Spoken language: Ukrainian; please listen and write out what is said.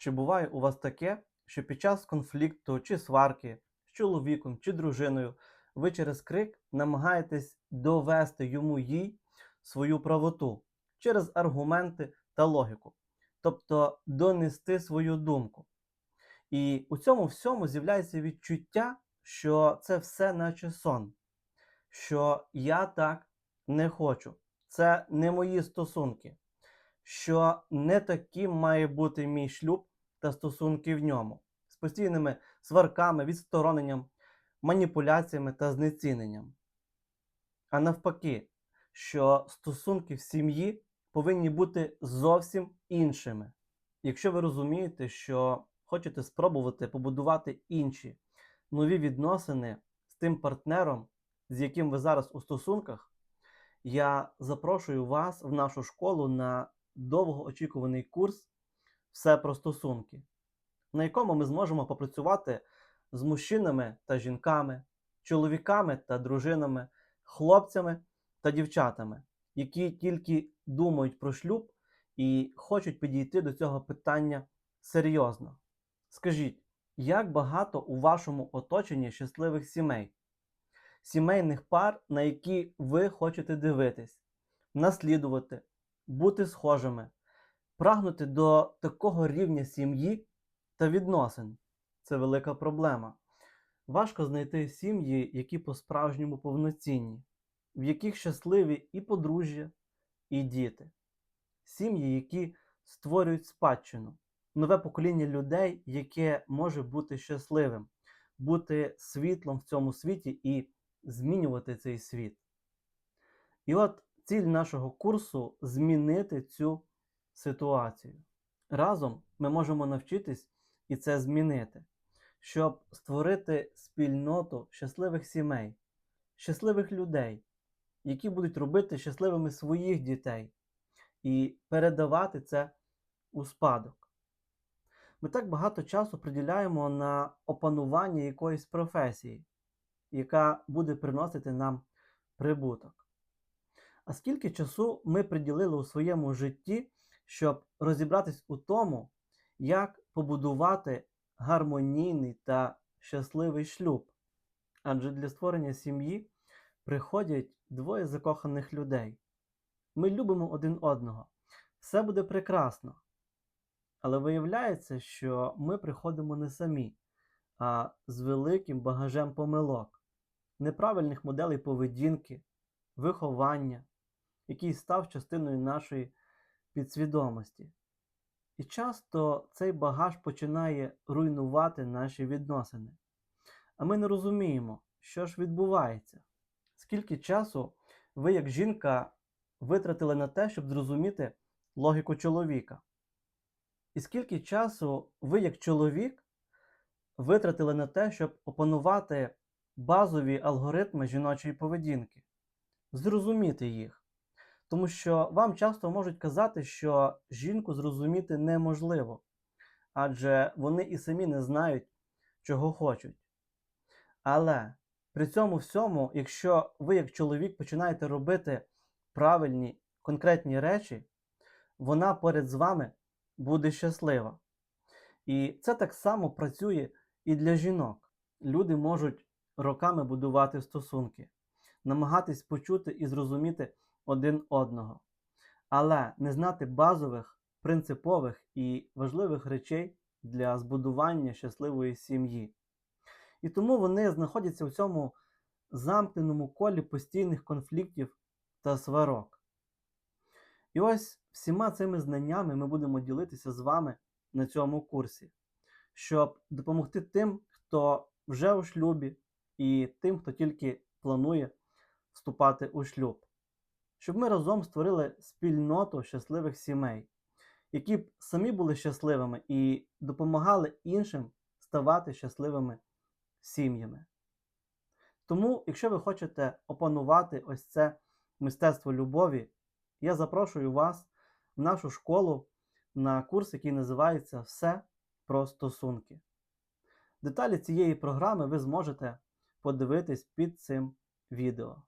Чи буває у вас таке, що під час конфлікту чи сварки з чоловіком чи дружиною ви через крик намагаєтесь довести йому їй свою правоту через аргументи та логіку, тобто донести свою думку. І у цьому всьому з'являється відчуття, що це все наче сон, що я так не хочу, це не мої стосунки, що не таким має бути мій шлюб та стосунки в ньому, з постійними сварками, відстороненням, маніпуляціями та знеціненням. А навпаки, що стосунки в сім'ї повинні бути зовсім іншими. Якщо ви розумієте, що хочете спробувати побудувати інші нові відносини з тим партнером, з яким ви зараз у стосунках, я запрошую вас в нашу школу на довгоочікуваний курс Все про стосунки, на якому ми зможемо попрацювати з мужчинами та жінками, чоловіками та дружинами, хлопцями та дівчатами, які тільки думають про шлюб і хочуть підійти до цього питання серйозно. Скажіть, як багато у вашому оточенні щасливих сімей, сімейних пар, на які ви хочете дивитись, наслідувати, бути схожими, прагнути до такого рівня сім'ї та відносин? Це велика проблема. Важко знайти сім'ї, які по-справжньому повноцінні, в яких щасливі і подружжя, і діти, сім'ї, які створюють спадщину, нове покоління людей, яке може бути щасливим, бути світлом в цьому світі і змінювати цей світ. І от ціль нашого курсу змінити цю ситуацію. Разом ми можемо навчитись і це змінити, щоб створити спільноту щасливих сімей, щасливих людей, які будуть робити щасливими своїх дітей і передавати це у спадок. Ми так багато часу приділяємо на опанування якоїсь професії, яка буде приносити нам прибуток. А скільки часу ми приділили у своєму житті, щоб розібратись у тому, як побудувати гармонійний та щасливий шлюб? Адже для створення сім'ї приходять двоє закоханих людей. Ми любимо один одного. Все буде прекрасно. Але виявляється, що ми приходимо не самі, а з великим багажем помилок, неправильних моделей поведінки, виховання, який став частиною нашої підсвідомості. І часто цей багаж починає руйнувати наші відносини. А ми не розуміємо, що ж відбувається. Скільки часу ви, як жінка, витратили на те, щоб зрозуміти логіку чоловіка? І скільки часу ви, як чоловік, витратили на те, щоб опанувати базові алгоритми жіночої поведінки, зрозуміти їх? Тому що вам часто можуть казати, що жінку зрозуміти неможливо, адже вони і самі не знають, чого хочуть. Але при цьому всьому, якщо ви, як чоловік, починаєте робити правильні конкретні речі, вона поряд з вами буде щаслива. І це так само працює і для жінок. Люди можуть роками будувати стосунки, намагатись почути і зрозуміти один одного, але не знати базових, принципових і важливих речей для збудування щасливої сім'ї. І тому вони знаходяться в цьому замкненому колі постійних конфліктів та сварок. І ось всіма цими знаннями ми будемо ділитися з вами на цьому курсі, щоб допомогти тим, хто вже у шлюбі, і тим, хто тільки планує вступати у шлюб, щоб ми разом створили спільноту щасливих сімей, які б самі були щасливими і допомагали іншим ставати щасливими сім'ями. Тому, якщо ви хочете опанувати ось це мистецтво любові, я запрошую вас в нашу школу на курс, який називається Все про стосунки. Деталі цієї програми ви зможете подивитись під цим відео.